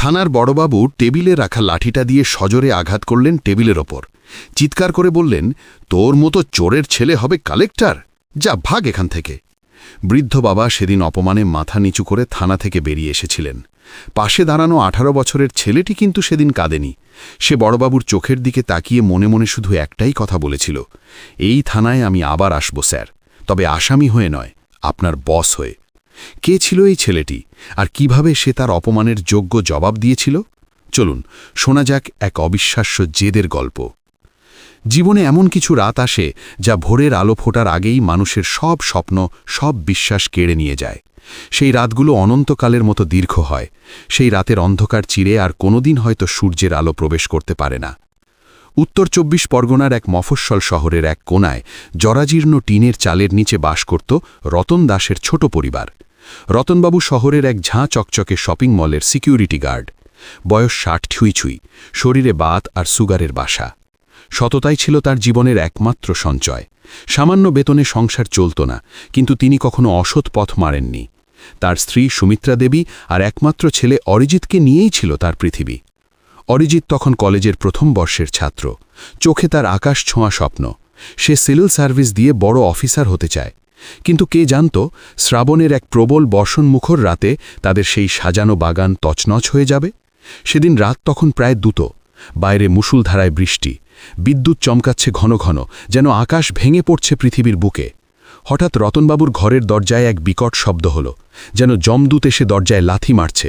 থানার বড়বাবু টেবিলে রাখা লাঠিটা দিয়ে সজোরে আঘাত করলেন টেবিলের ওপর। চিৎকার করে বললেন, তোর মতো চোরের ছেলে হবে কালেক্টর? যা ভাগ এখান থেকে। বৃদ্ধ বাবা সেদিন অপমানে মাথা নিচু করে থানা থেকে বেরিয়ে এসেছিলেন। পাশে দাঁড়ানো আঠারো বছরের ছেলেটি কিন্তু সেদিন কাঁদেনি। সে বড়বাবুর চোখের দিকে তাকিয়ে মনে মনে শুধু একটাই কথা বলেছিল, এই থানায় আমি আবার আসব, স্যার। তবে আসামি হয়ে নয়, আপনার বস হয়ে। কে ছিল এই ছেলেটি? আর কীভাবে সে তার অপমানের যোগ্য জবাব দিয়েছিল? চলুন, শোনা যাক এক অবিশ্বাস্য জেদের গল্প। জীবনে এমন কিছু রাত আসে যা ভোরের আলো ফোটার আগেই মানুষের সব স্বপ্ন, সব বিশ্বাস কেড়ে নিয়ে যায়। সেই রাতগুলো অনন্তকালের মতো দীর্ঘ হয়। সেই রাতের অন্ধকার চিরে আর কোনোদিন হয়তো সূর্যের আলো প্রবেশ করতে পারে না। উত্তর চব্বিশ পরগনার এক মফস্বল শহরের এক কোনায় জরাজীর্ণ টিনের চালের নিচে বাস করত রতন দাসের ছোট পরিবার। রতনবাবু শহরের এক ঝাঁ চকচকে শপিং মলের সিকিউরিটি গার্ড। বয়স ষাট ছুঁই ছুঁই, শরীরে বাত আর সুগারের বাসা। সততাই ছিল তার জীবনের একমাত্র সঞ্চয়। সামান্য বেতনে সংসার চলত না, কিন্তু তিনি কখনো অসৎ পথ মারেননি। তার স্ত্রী সুমিত্রা দেবী আর একমাত্র ছেলে অরিজিৎকে নিয়েই ছিল তার পৃথিবী। অরিজিৎ তখন কলেজের প্রথম বর্ষের ছাত্র। চোখে তার আকাশ ছোঁয়া স্বপ্ন। সে সিভিল সার্ভিস দিয়ে বড় অফিসার হতে চায়। কিন্তু কে জানত, শ্রাবণের এক প্রবল বর্ষণমুখর রাতে তাদের সেই সাজানো বাগান তছনছ হয়ে যাবে? সেদিন রাত তখন প্রায় দুটো, বাইরে মুসুলধারায় বৃষ্টি, বিদ্যুৎ চমকাচ্ছে ঘন ঘন, যেন আকাশ ভেঙে পড়ছে পৃথিবীর বুকে। হঠাৎ রতনবাবুর ঘরের দরজায় এক বিকট শব্দ হল, যেন জমদূত এসে দরজায় লাথি মারছে।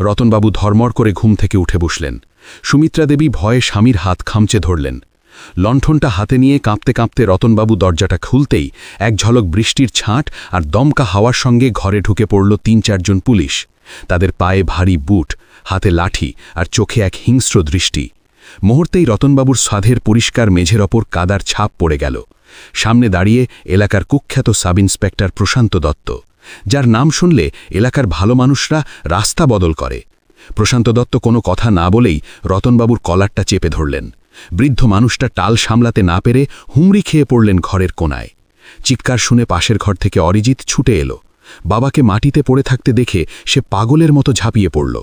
রতনবাবু ধর্মর করে ঘুম থেকে উঠে বসলেন। সুমিত্রা দেবী ভয়ে স্বামীর হাত খামচে ধরলেন। লণ্ঠনটা হাতে নিয়ে কাঁপতে কাঁপতে রতনবাবু দরজাটা খুলতেই এক ঝলক বৃষ্টির ছাঁট আর দমকা হাওয়ার সঙ্গে ঘরে ঢুকে পড়ল তিন চারজন পুলিশ। তাদের পায়ে ভারী বুট, হাতে লাঠি আর চোখে এক হিংস্র দৃষ্টি। মুহূর্তেই রতনবাবুর স্বাধের পরিষ্কার মেঝের ওপর কাদার ছাপ পড়ে গেল। সামনে দাঁড়িয়ে এলাকার কুখ্যাত সাব ইন্সপেক্টর প্রশান্ত দত্ত, যার নাম শুনলে এলাকার ভালো মানুষরা রাস্তা বদল করে। প্রশান্ত দত্ত কোনো কথা না বলেই রতনবাবুর কলারটা চেপে ধরলেন। বৃদ্ধ মানুষটা টাল সামলাতে না পেরে হুমড়ি খেয়ে পড়লেন ঘরের কোনায়। চিৎকার শুনে পাশের ঘর থেকে অরিজিৎ ছুটে এলো। বাবাকে মাটিতে পড়ে থাকতে দেখে সে পাগলের মতো ঝাঁপিয়ে পড়ল।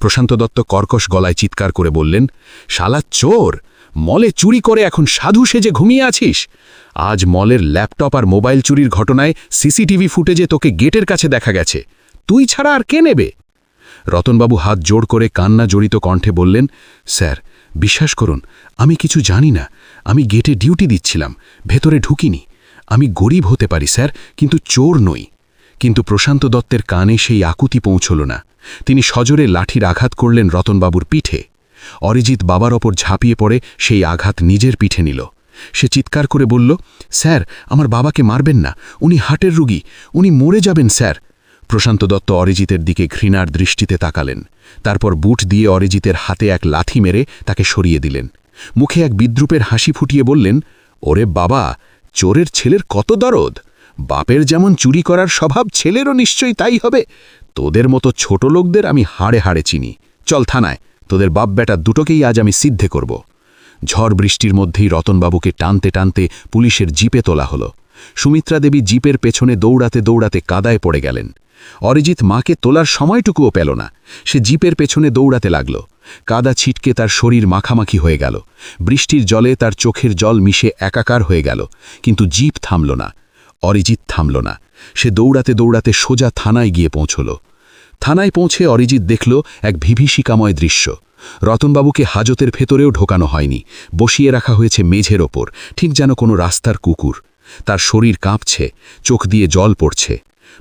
প্রশান্ত দত্ত কর্কশ গলায় চিৎকার করে বললেন, শালা চোর! মলে চুরি করে এখন সাধু সেজে ঘুমিয়ে আছিস? আজ মলের ল্যাপটপ আর মোবাইল চুরির ঘটনায় সিসিটিভি ফুটেজে তোকে গেটের কাছে দেখা গেছে। তুই ছাড়া আর কে নেবে? রতনবাবু হাত জোড় করে কান্না জড়িত কণ্ঠে বললেন, স্যার বিশ্বাস করুন, আমি কিছু জানি না। আমি গেটে ডিউটি দিচ্ছিলাম, ভেতরে ঢুকিনি। আমি গরিব হতে পারি, স্যার, কিন্তু চোর নই। কিন্তু প্রশান্ত দত্তের কানে সেই আকুতি পৌঁছল না। তিনি সজোরে লাঠির আঘাত করলেন রতনবাবুর পিঠে। অরিজিৎ বাবার ওপর ঝাঁপিয়ে পড়ে সেই আঘাত নিজের পিঠে নিল। সে চিৎকার করে বলল, স্যার, আমার বাবাকে মারবেন না। উনি হার্টের রুগী। উনি মরে যাবেন, স্যার। প্রশান্ত দত্ত অরিজিতের দিকে ঘৃণার দৃষ্টিতে তাকালেন। তারপর বুট দিয়ে অরিজিতের হাতে এক লাথি মেরে তাকে সরিয়ে দিলেন। মুখে এক বিদ্রুপের হাসি ফুটিয়ে বললেন, ওরে বাবা, চোরের ছেলের কত দরদ! বাপের যেমন চুরি করার স্বভাব ছেলেরও নিশ্চয়ই তাই হবে। তোদের মতো ছোট লোকদের আমি হাড়ে হাড়ে চিনি। চল থানায়, তোদের বাপ বেটা দুটোকেই আজ আমি সিদ্ধে করব। ঝড় বৃষ্টির মধ্যেই রতনবাবুকে টানতে টানতে পুলিশের জিপে তোলা হলো। সুমিত্রা দেবী জিপের পেছনে দৌড়াতে দৌড়াতে কাদায় পড়ে গেলেন। অরিজিৎ মাকে তোলার সময়টুকুও পেল না। সে জিপের পেছনে দৌড়াতে লাগল। কাদা ছিটকে তার শরীর মাখামাখি হয়ে গেল। বৃষ্টির জলে তার চোখের জল মিশে একাকার হয়ে গেল। কিন্তু জিপ থামল না। অরিজিৎ থামল না। সে দৌড়াতে দৌড়াতে সোজা থানায় গিয়ে পৌঁছল। থানায় পৌঁছে অরিজিৎ দেখল এক বিভীষিকাময় দৃশ্য। রতনবাবুকে হাজতের ভেতরেও ঢোকানো হয়নি। বসিয়ে রাখা হয়েছে মেঝের ওপর। ঠিক যেন কোনো রাস্তার কুকুর। তার শরীর কাঁপছে, চোখ দিয়ে জল পড়ছে।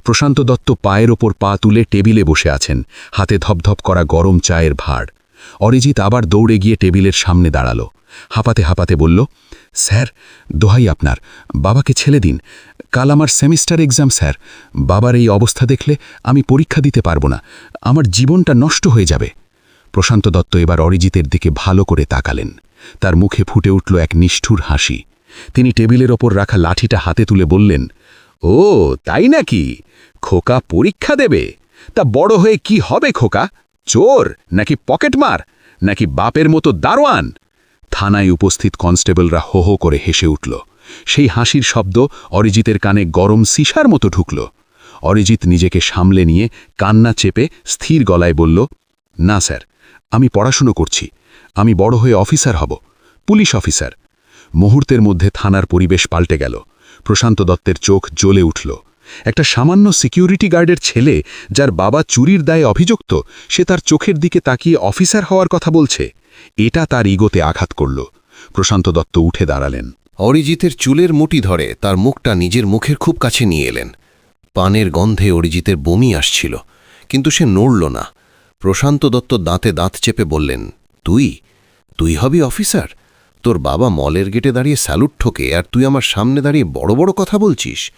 প্রশান্ত দত্ত পায়ের ওপর পা তুলে টেবিলে বসে আছেন, হাতে ধপধপ করা গরম চায়ের ভাড় অরিজিৎ আবার দৌড়ে গিয়ে টেবিলের সামনে দাঁড়াল। হাঁপাতে হাঁপাতে বলল, স্যার, দোহাই আপনার, বাবাকে ছেলে দিন। কাল আমার সেমিস্টার এক্সাম, স্যার। বাবার এই অবস্থা দেখলে আমি পরীক্ষা দিতে পারব না, আমার জীবনটা নষ্ট হয়ে যাবে। প্রশান্ত দত্ত এবার অরিজিতের দিকে ভালো করে তাকালেন। তার মুখে ফুটে উঠল এক নিষ্ঠুর হাসি। তিনি টেবিলের ওপর রাখা লাঠিটা হাতে তুলে বললেন, ও, তাই নাকি? খোকা পরীক্ষা দেবে। তা বড় হয়ে কি হবে খোকা? চোর, নাকি পকেটমার নাকি বাপের মতো দারোয়ান? থানায় উপস্থিত কনস্টেবলরা হো হো করে হেসে উঠল। সেই হাসির শব্দ অরিজিতের কানে গরম সিসার মতো ঢুকল। অরিজিৎ নিজেকে সামলে নিয়ে কান্না চেপে স্থির গলায় বলল, না স্যার, আমি পড়াশুনো করছি। আমি বড় হয়ে অফিসার হব, পুলিশ অফিসার। মুহূর্তের মধ্যে থানার পরিবেশ পাল্টে গেল। প্রশান্ত দত্তের চোখ জ্বলে উঠল। একটা সামান্য সিকিউরিটি গার্ডের ছেলে, যার বাবা চুরির দায়ে অভিযুক্ত, সে তার চোখের দিকে তাকিয়ে অফিসার হওয়ার কথা বলছে। এটা তার ইগোতে আঘাত করল। প্রশান্ত দত্ত উঠে দাঁড়ালেন। অরিজিতের চুলের মুটি ধরে তার মুখটা নিজের মুখের খুব কাছে নিয়ে এলেন। পানের গন্ধে অরিজিতের বমি আসছিল, কিন্তু সে নড়ল না। প্রশান্ত দত্ত দাঁতে দাঁত চেপে বললেন, তুই? তুই হবি অফিসার? তোর বাবা মলের গেটে দাঁড়িয়ে স্যালুট ঠোকে আর তুই আমার সামনে দাঁড়িয়ে বড় বড় কথা বলছিস।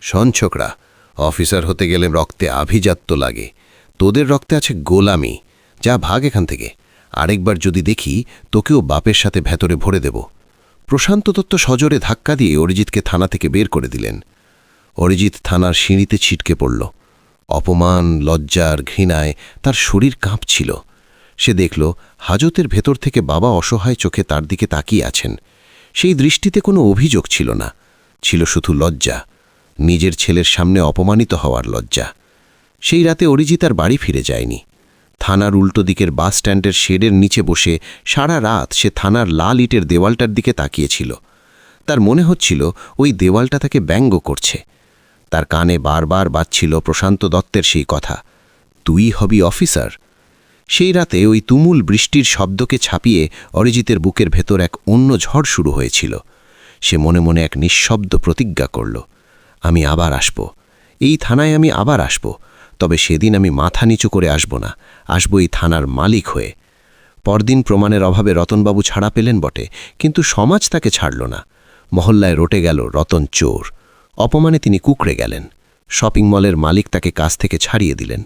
সঞ্চকরা অফিসার হতে গেলে রক্তে আভিজাত্য লাগে। তোদের রক্তে আছে গোলামি। যা ভাগ এখান থেকে। আরেকবার যদি দেখি, তোকেও বাপের সাথে ভেতরে ভরে দেব। প্রশান্ত দত্ত সজোরে ধাক্কা দিয়ে অরিজিৎকে থানা থেকে বের করে দিলেন। অরিজিৎ থানার সিঁড়িতে ছিটকে পড়ল। অপমান, লজ্জার ঘৃণায় তার শরীর কাঁপছিল। সে দেখল, হাজতের ভেতর থেকে বাবা অসহায় চোখে তার দিকে তাকিয়ে আছেন। সেই দৃষ্টিতে কোনো অভিযোগ ছিল না। ছিল শুধু লজ্জা। নিজের ছেলের সামনে অপমানিত হওয়ার লজ্জা। সেই রাতে অরিজিৎ আর বাড়ি ফিরে যায়নি। থানার উল্টো দিকের বাস স্ট্যান্ডের শেডের নিচে বসে সারা রাত সে থানার লাল ইটের দেওয়ালটার দিকে তাকিয়েছিল। তার মনে হচ্ছিল ওই দেওয়ালটা তাকে ব্যঙ্গ করছে। তার কানে বারবার বাজছিল প্রশান্ত দত্তের সেই কথা। তুই হবি অফিসার? সেই রাতে ওই তুমুল বৃষ্টির শব্দকে ছাপিয়ে অরিজিতের বুকের ভেতর এক অন্য ঝড় শুরু হয়েছিল। সে মনে মনে এক নিঃশব্দ প্রতিজ্ঞা করল, আমি আবার আসব। এই থানায় আমি আবার আসব। তবে সেদিন আমি মাথা নিচু করে আসব না। আসব এই থানার মালিক হয়ে। পরদিন প্রমাণের অভাবে রতনবাবু ছাড়া পেলেন বটে, কিন্তু সমাজ তাকে ছাড়ল না। মহল্লায় রটে গেল রতন চোর। অপমানে তিনি কুকড়ে গেলেন। শপিং মলের মালিক তাকে কাছ থেকে ছাড়িয়ে দিলেন।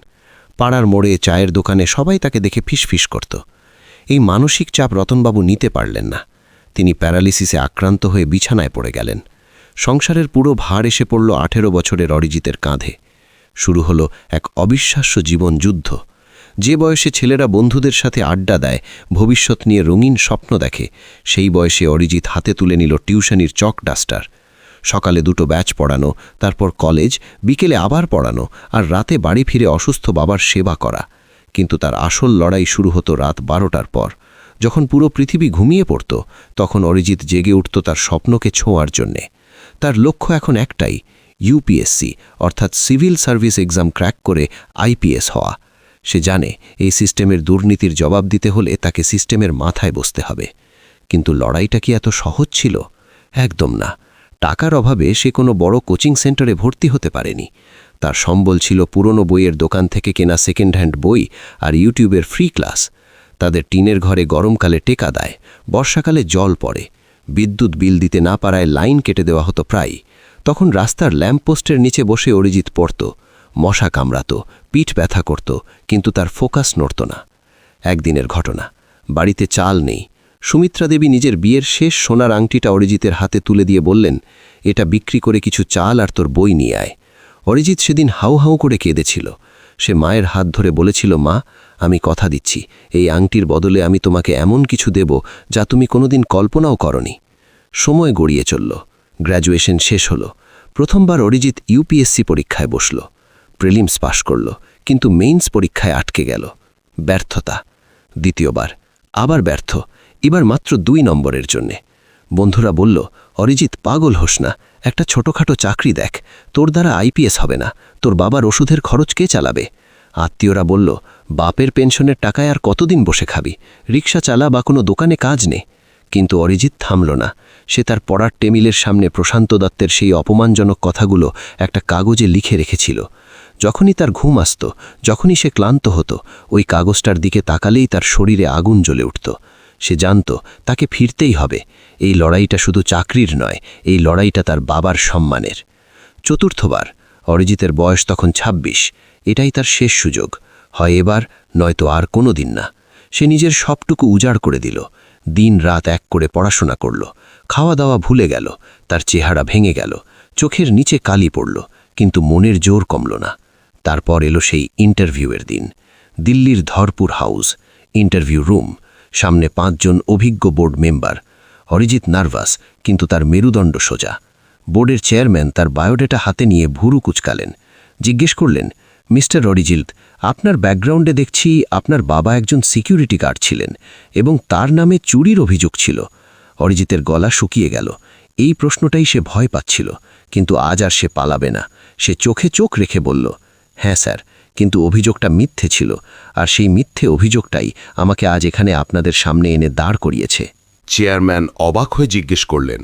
পাড়ার মোড়ে চায়ের দোকানে সবাই তাকে দেখে ফিসফিস করত। এই মানসিক চাপ রতনবাবু নিতে পারলেন না। তিনি প্যারালিসিসে আক্রান্ত হয়ে বিছানায় পড়ে গেলেন। সংসারের পুরো ভার এসে পড়ল আঠেরো বছরের অরিজিতের কাঁধে। শুরু হলো এক অবিশ্বাস্য জীবন যুদ্ধ। যে বয়সে ছেলেরা বন্ধুদের সাথে আড্ডা দেয়, ভবিষ্যৎ নিয়ে রঙিন স্বপ্ন দেখে, সেই বয়সে অরিজিৎ হাতে তুলে নিল টিউশনির চক ডাস্টার সকালে দুটো ব্যাচ পড়ানো, তারপর কলেজ, বিকেলে আবার পড়ানো আর রাতে বাড়ি ফিরে অসুস্থ বাবার সেবা করা। কিন্তু তার আসল লড়াই শুরু হতো রাত বারোটার পর। যখন পুরো পৃথিবী ঘুমিয়ে পড়ত, তখন অরিজিৎ জেগে উঠত তার স্বপ্নকে ছোঁয়ার জন্যে। তার লক্ষ্য এখন একটাই ইউপিএসসি অর্থাৎ সিভিল সার্ভিস এক্সাম ক্র্যাক করে আইপিএস হওয়া। সে জানে এই সিস্টেমের দুর্নীতির জবাব দিতে হলে তাকে সিস্টেমের মাথায় বসতে হবে। কিন্তু লড়াইটা কি এত সহজ ছিল? একদম না। টাকার অভাবে সে কোনো বড় কোচিং সেন্টারে ভর্তি হতে পারেনি। তার সম্বল ছিল পুরনো বইয়ের দোকান থেকে কেনা সেকেন্ড হ্যান্ড বই আর ইউটিউবের ফ্রি ক্লাস তাদের টিনের ঘরে গরমকালে টেকা দেয়, বর্ষাকালে জল পড়ে। বিদ্যুৎ বিল দিতে না পারায় লাইন কেটে দেওয়া হতো প্রায়। তখন রাস্তার ল্যাম্পপোস্টের নিচে বসে অরিজিৎ পড়ত, মশা কামড়াত, পিঠ ব্যথা করত, কিন্তু তার ফোকাস নড়ত না। একদিনের ঘটনা, বাড়িতে চাল নেই সুমিত্রা দেবী নিজের বিয়ের শেষ সোনার আংটিটা অরিজিতের হাতে তুলে দিয়ে বললেন, এটা বিক্রি করে কিছু চাল আর তোর বই নিয়ে আয়। অরিজিৎ সেদিন হাউ হাউ করে কেঁদেছিল। সে মায়ের হাত ধরে বলেছিল, মা, আমি কথা দিচ্ছি। এই আংটির বদলে আমি তোমাকে এমন কিছু দেব যা তুমি কোনোদিন কল্পনাও করনি। সময় গড়িয়ে চলল। গ্র্যাজুয়েশন শেষ হলো। প্রথমবার অরিজিৎ ইউপিএসসি পরীক্ষায় বসল। প্রিলিমস পাশ করল, কিন্তু মেইনস পরীক্ষায় আটকে গেল। ব্যর্থতা। দ্বিতীয়বার। আবার ব্যর্থ। এবার মাত্র দুই নম্বরের জন্যে। বন্ধুরা বলল, অরিজিৎ, পাগল হোস না। একটা ছোটখাটো চাকরি দেখ। তোর দ্বারা আইপিএস হবে না। তোর বাবার ওষুধের খরচ কে চালাবে? আত্মীয়রা বলল, বাপের পেনশনের টাকায় আর কতদিন বসে খাবি? রিক্সা চালা বা কোনো দোকানে কাজ নে। কিন্তু অরিজিৎ থামল না। সে তার পড়ার টেবিলের সামনে প্রশান্ত দত্তের সেই অপমানজনক কথাগুলো একটা কাগজে লিখে রেখেছিল। যখনই তার ঘুম আসত, যখনই সে ক্লান্ত হতো, ওই কাগজটার দিকে তাকালেই তার শরীরে আগুন জ্বলে উঠত। সে জানত, তাকে ফিরতেই হবে। এই লড়াইটা শুধু চাকরির নয়, এই লড়াইটা তার বাবার সম্মানের। চতুর্থবার, অরিজিতের বয়স তখন ২৬ এটাই তার শেষ সুযোগ। হয় এবার, নয়তো আর কোনো দিন না। সে নিজের সবটুকু উজাড় করে দিল, দিন রাত এক করে পড়াশোনা করল খাওয়া দাওয়া ভুলে গেল, তার চেহারা ভেঙে গেল, চোখের নিচে কালি পড়ল, কিন্তু মনের জোর কমল না। তারপর এলো সেই ইন্টারভিউয়ের দিন, দিল্লির ধরপুর হাউস, ইন্টারভিউ রুম সামনে পাঁচজন অভিজ্ঞ বোর্ড মেম্বার। অরিজিৎ নার্ভাস, কিন্তু তার মেরুদণ্ড সোজা। বোর্ডের চেয়ারম্যান তার বায়োডেটা হাতে নিয়ে ভুরু কুচকালেন। জিজ্ঞেস করলেন, মিস্টার অরিজিৎ আপনার ব্যাকগ্রাউন্ডে দেখছি আপনার বাবা একজন সিকিউরিটি গার্ড ছিলেন এবং তার নামে চুরির অভিযোগ ছিল। অরিজিতের গলা শুকিয়ে গেল। এই প্রশ্নটাই সে ভয় পাচ্ছিল, কিন্তু আজ আর সে পালাবে না। সে চোখে চোখ রেখে বলল হ্যাঁ স্যার কিন্তু অভিযোগটা মিথ্যে ছিল, আর সেই মিথ্যে অভিযোগটাই আমাকে আজ এখানে আপনাদের সামনে এনে দাঁড় করিয়েছে। চেয়ারম্যান অবাক হয়ে জিজ্ঞেস করলেন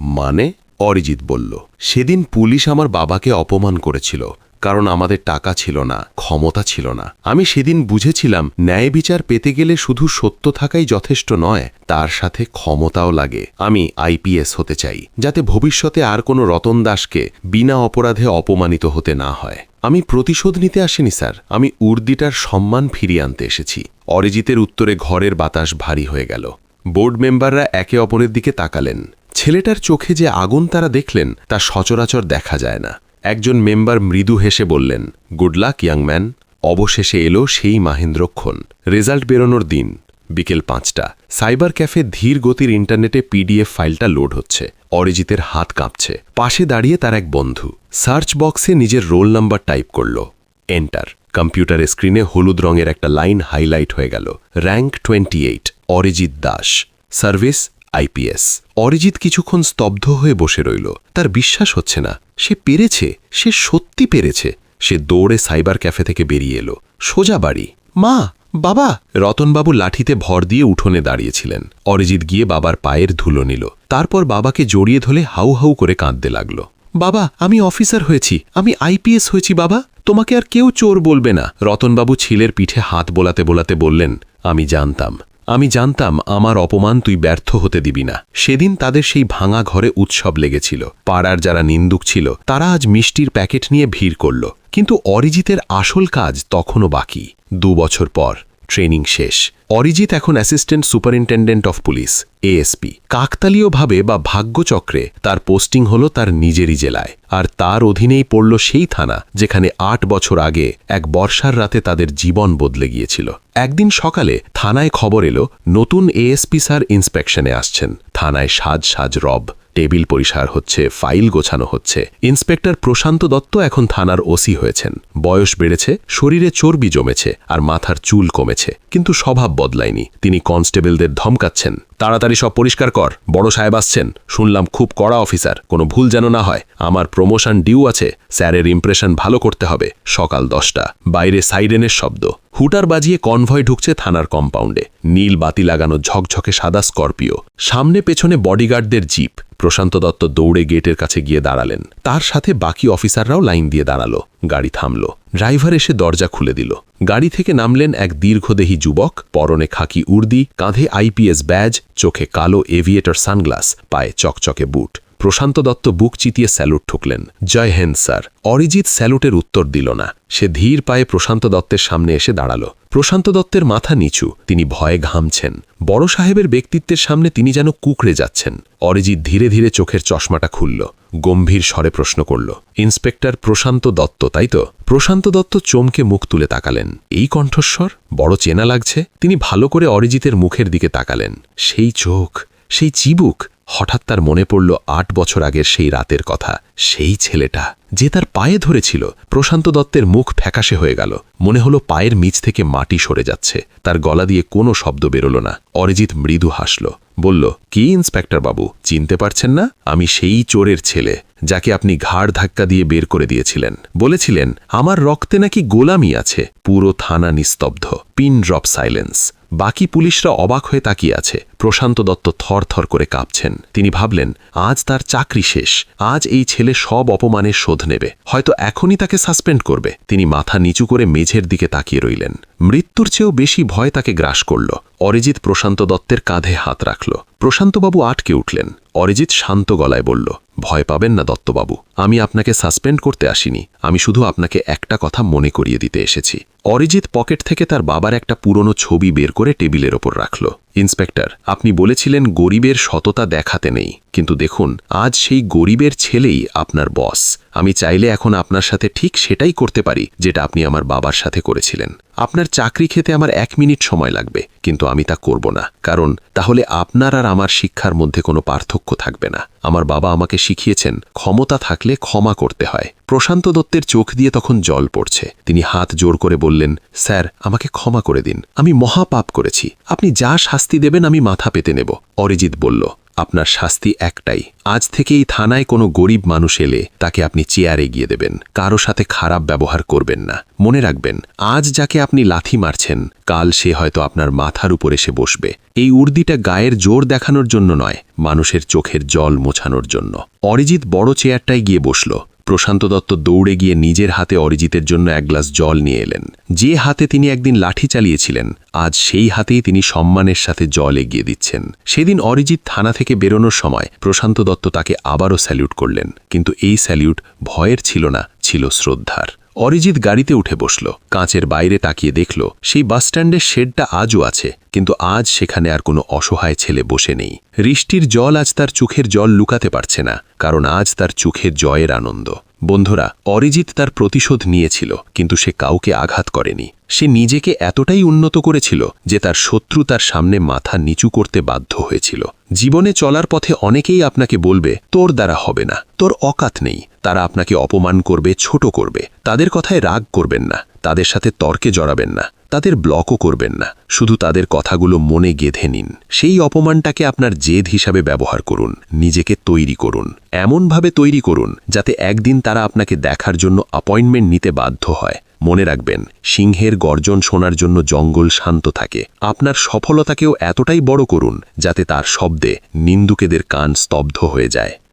মানে? অরিজিৎ বলল, সেদিন পুলিশ আমার বাবাকে অপমান করেছিল। কারণ আমাদের টাকা ছিল না, ক্ষমতা ছিল না। আমি সেদিন বুঝেছিলাম, ন্যায় বিচার পেতে গেলে শুধু সত্য থাকাই যথেষ্ট নয়, তার সাথে ক্ষমতাও লাগে। আমি আইপিএস হতে চাই, যাতে ভবিষ্যতে আর কোনো রতন দাসকে বিনা অপরাধে অপমানিত হতে না হয়। আমি প্রতিশোধ নিতে আসিনি, স্যার। আমি উর্দিটার সম্মান ফিরিয়ে আনতে এসেছি। অরিজিতের উত্তরে ঘরের বাতাস ভারী হয়ে গেল। বোর্ড মেম্বাররা একে অপরের দিকে তাকালেন। ছেলেটার চোখে যে আগুন তারা দেখলেন, তা সচরাচর দেখা যায় না। একজন মেম্বার মৃদু হেসে বললেন, গুড লাক ইয়াংম্যান অবশেষে এলো সেই মাহেন্দ্রক্ষণ। রেজাল্ট বেরোনোর দিন, বিকেল পাঁচটা। সাইবার ক্যাফে ধীর গতির ইন্টারনেটে পিডিএফ ফাইলটা লোড হচ্ছে। অরিজিতের হাত কাঁপছে। পাশে দাঁড়িয়ে তার এক বন্ধু। সার্চ বক্সে নিজের রোল নাম্বার টাইপ করল। এন্টার। কম্পিউটার স্ক্রিনে হলুদ রঙের একটা লাইন হাইলাইট হয়ে গেল। Rank twenty eight. Arijit Das. Service IPS Arijit কিছুক্ষণ স্তব্ধ হয়ে বসে রইল। তার বিশ্বাস হচ্ছে না। সে পেরেছে, সে সত্যি পেরেছে। সে দৌড়ে সাইবার ক্যাফে থেকে বেরিয়ে এলো। সোজা বাড়ি। মা, বাবা! রতনবাবু লাঠিতে ভর দিয়ে উঠোনে দাঁড়িয়েছিলেন। অরিজিৎ গিয়ে বাবার পায়ের ধুলো নিল। তারপর বাবাকে জড়িয়ে ধরে হাউ হাউ করে কাঁদতে লাগল। বাবা, আমি অফিসার হয়েছি। আমি আইপিএস হয়েছি, বাবা। তোমাকে আর কেউ চোর বলবে না। রতনবাবু ছিলের পিঠে হাত বোলাতে বোলাতে বললেন, আমি জানতাম। আমি জানতাম আমার অপমান তুই ব্যর্থ হতে দিবি না। সেদিন তাদের সেই ভাঙা ঘরে উৎসব লেগেছিল। পাড়ার যারা নিন্দুক ছিল, তারা আজ মিষ্টির প্যাকেট নিয়ে ভিড় করল। কিন্তু অরিজিতের আসল কাজ তখনও বাকি। দু বছর পর ট্রেনিং শেষ। অরিজিৎ এখন assistant superintendent of police, ASP. কাকতালীয়ভাবে বা ভাগ্যচক্রে তার পোস্টিং হল তার নিজেরই জেলায়, আর তার অধীনেই পড়ল সেই থানা যেখানে আট বছর আগে এক বর্ষার রাতে তাদের জীবন বদলে গিয়েছিল। একদিন সকালে থানায় খবর এলো, নতুন এএসপি স্যার ইন্সপেকশনে আসছেন। থানায় সাজ সাজ রব। টেবিল পরিষ্কার হচ্ছে, ফাইল গোছানো হচ্ছে। ইন্সপেক্টর প্রশান্ত দত্ত এখন থানার ওসি হয়েছেন। বয়স বেড়েছে, শরীরে চর্বি জমেছে আর মাথার চুল কমেছে, কিন্তু স্বভাব বদলায়নি। তিনি কনস্টেবলদের ধমকাচ্ছেন। তাড়াতাড়ি সব পরিষ্কার কর, বড় সাহেব আসছেন। শুনলাম খুব কড়া অফিসার, কোনো ভুল যেন না হয়। আমার প্রমোশন ডিউ আছে, স্যারের ইমপ্রেশন ভালো করতে হবে। সকাল দশটা, বাইরে সাইরেনের শব্দ। হুটার বাজিয়ে কনভয় ঢুকছে থানার কম্পাউন্ডে নীল বাতি লাগানো ঝকঝকে সাদা স্করপিও। সামনে পেছনে বডিগার্ডদের জিপ। প্রশান্ত দত্ত দৌড়ে গেটের কাছে গিয়ে দাঁড়ালেন। তার সাথে বাকি অফিসাররাও লাইন দিয়ে দাঁড়াল। গাড়ি থামল। ড্রাইভার এসে দরজা খুলে দিল। গাড়ি থেকে নামলেন এক দীর্ঘদেহী যুবক। পরনে খাকি উর্দি, কাঁধে আইপিএস ব্যাজ, চোখে কালো এভিয়েটর সানগ্লাস, পায়ে চকচকে বুট। প্রশান্ত দত্ত বুক চিতিয়ে স্যালুট ঠুকলেন। জয় হেন স্যার। অরিজিৎ স্যালুটের উত্তর দিল না। সে ধীর পায়ে প্রশান্ত দত্তের সামনে এসে দাঁড়াল। প্রশান্ত দত্তের মাথা নিচু, তিনি ভয়ে ঘামছেন। বড় সাহেবের ব্যক্তিত্বের সামনে তিনি যেন কুকড়ে যাচ্ছেন। অরিজিৎ ধীরে ধীরে চোখের চশমাটা খুলল, গম্ভীর স্বরে প্রশ্ন করল, ইন্সপেক্টর প্রশান্ত দত্ত, তাই তো? প্রশান্ত দত্ত চমকে মুখ তুলে তাকালেন। এই কণ্ঠস্বর? বড় চেনা লাগছে? তিনি ভালো করে অরিজিতের মুখের দিকে তাকালেন। সেই চোখ, সেই চিবুক হঠাৎ তার মনে পড়ল আট বছর আগের সেই রাতের কথা, সেই ছেলেটা। যে তার পায়ে ধরেছিল, প্রশান্ত দত্তের মুখ ফ্যাকাশে হয়ে গেল। মনে হলো পায়ের মিচ থেকে মাটি সরে যাচ্ছে। তার গলা দিয়ে কোনো শব্দ বেরোল না। অরিজিৎ মৃদু হাসল। বলল, কি, ইন্সপেক্টর বাবু? চিনতে পারছেন না? আমি সেই চোরের ছেলে, যাকে আপনি ঘাড় ধাক্কা দিয়ে বের করে দিয়েছিলেন। বলেছিলেন, আমার রক্তে নাকি গোলামি আছে। পুরো থানা নিস্তব্ধ। Pin drop silence. বাকি পুলিশরা অবাক হয়ে তাকিয়ে আছে। প্রশান্ত দত্ত থর থর করে কাঁপছেন। তিনি ভাবলেন, আজ তার চাকরি শেষ। আজ এই ছেলে সব অপমানের শোধ নেবে। হয়তো এখনই তাকে সাসপেন্ড করবে। তিনি মাথা নিচু করে মেঝের দিকে তাকিয়ে রইলেন। মৃত্যুর চেয়েও বেশি ভয় তাকে গ্রাস করল। অরিজিৎ প্রশান্ত দত্তের কাঁধে হাত রাখল। প্রশান্তবাবু আটকে উঠলেন। অরিজিৎ শান্ত গলায় বলল ভয় পাবেন না দত্তবাবু। আমি আপনাকে সাসপেন্ড করতে আসিনি। আমি শুধু আপনাকে একটা কথা মনে করিয়ে দিতে এসেছি। অরিজিৎ পকেট থেকে তার বাবার একটা পুরনো ছবি বের করে টেবিলের ওপর রাখল। ইন্সপেক্টর, আপনি বলেছিলেন গরিবের সততা দেখাতে নেই, কিন্তু দেখুন, আজ সেই গরিবের ছেলেই আপনার বস। আমি চাইলে এখন আপনার সাথে ঠিক সেটাই করতে পারি, যেটা আপনি আমার বাবার সাথে করেছিলেন। আপনার চাকরি খেতে আমার এক মিনিট সময় লাগবে, কিন্তু আমি তা করব না, কারণ তাহলে আপনার আর আমার শিক্ষার মধ্যে কোনো পার্থক্য থাকবে না। আমার বাবা আমাকে শিখিয়েছেন, ক্ষমতা থাকলে ক্ষমা করতে হয়। প্রশান্ত দত্তের চোখ দিয়ে তখন জল পড়ছে। তিনি হাত জোর করে বললেন, স্যার, আমাকে ক্ষমা করে দিন। আমি মহাপাপ করেছি। আপনি যা দেবেন, আমি মাথা পেতে নেব। অরিজিৎ বলল, আপনার শাস্তি একটাই। আজ থেকেই থানায় কোনো গরিব মানুষ এলে তাকে আপনি চেয়ারে গিয়ে দেবেন। কারও সাথে খারাপ ব্যবহার করবেন না। মনে রাখবেন, আজ যাকে আপনি লাথি মারছেন, কাল সে হয়তো আপনার মাথার উপর এসে বসবে। এই উর্দিটা গায়ের জোর দেখানোর জন্য নয়, মানুষের চোখের জল মোছানোর জন্য। অরিজিৎ বড় চেয়ারটায় গিয়ে বসল। প্রশান্ত দত্ত দৌড়ে গিয়ে নিজের হাতে অরিজিতের জন্য এক গ্লাস জল নিয়ে এলেন। যে হাতে তিনি একদিন লাঠি চালিয়েছিলেন, আজ সেই হাতেই তিনি সম্মানের সাথে জল এগিয়ে দিচ্ছেন। সেদিন অরিজিৎ থানা থেকে বেরোনোর সময় প্রশান্ত দত্ত তাকে আবারও স্যালিউট করলেন, কিন্তু এই স্যালিউট ভয়ের ছিল না, ছিল শ্রদ্ধার। অরিজিৎ গাড়িতে উঠে বসল, কাঁচের বাইরে তাকিয়ে দেখল, সেই বাসস্ট্যান্ডের শেডটা আজও আছে, কিন্তু আজ সেখানে আর কোনো অসহায় ছেলে বসে নেই। বৃষ্টির জল আজ তার চোখের জল লুকাতে পারছে না, কারণ আজ তার চোখের জয়ের আনন্দ। বন্ধুরা, অরিজিৎ তার প্রতিশোধ নিয়েছিল, কিন্তু সে কাউকে আঘাত করেনি। সে নিজেকে এতটাই উন্নত করেছিল যে তার শত্রু তার সামনে মাথা নিচু করতে বাধ্য হয়েছিল। জীবনে চলার পথে অনেকেই আপনাকে বলবে, তোর দ্বারা হবে না। তোর অকাত নেই। তারা আপনাকে অপমান করবে, ছোট করবে। তাদের কথায় রাগ করবেন না। তাদের সাথে তর্কে জড়াবেন না। তাদের ব্লকও করবেন না। শুধু তাদের কথাগুলো মনে গেঁথে নিন। সেই অপমানটাকে আপনার জেদ হিসাবে ব্যবহার করুন। নিজেকে তৈরি করুন। এমনভাবে তৈরি করুন, যাতে একদিন তারা আপনাকে দেখার জন্য অ্যাপয়েন্টমেন্ট নিতে বাধ্য হয়। মনে রাখবেন, সিংহের গর্জন শোনার জন্য জঙ্গল শান্ত থাকে। আপনার সফলতাকেও এতটাই বড় করুন, যাতে তার শব্দে নিন্দুকেদের কান স্তব্ধ হয়ে যায়।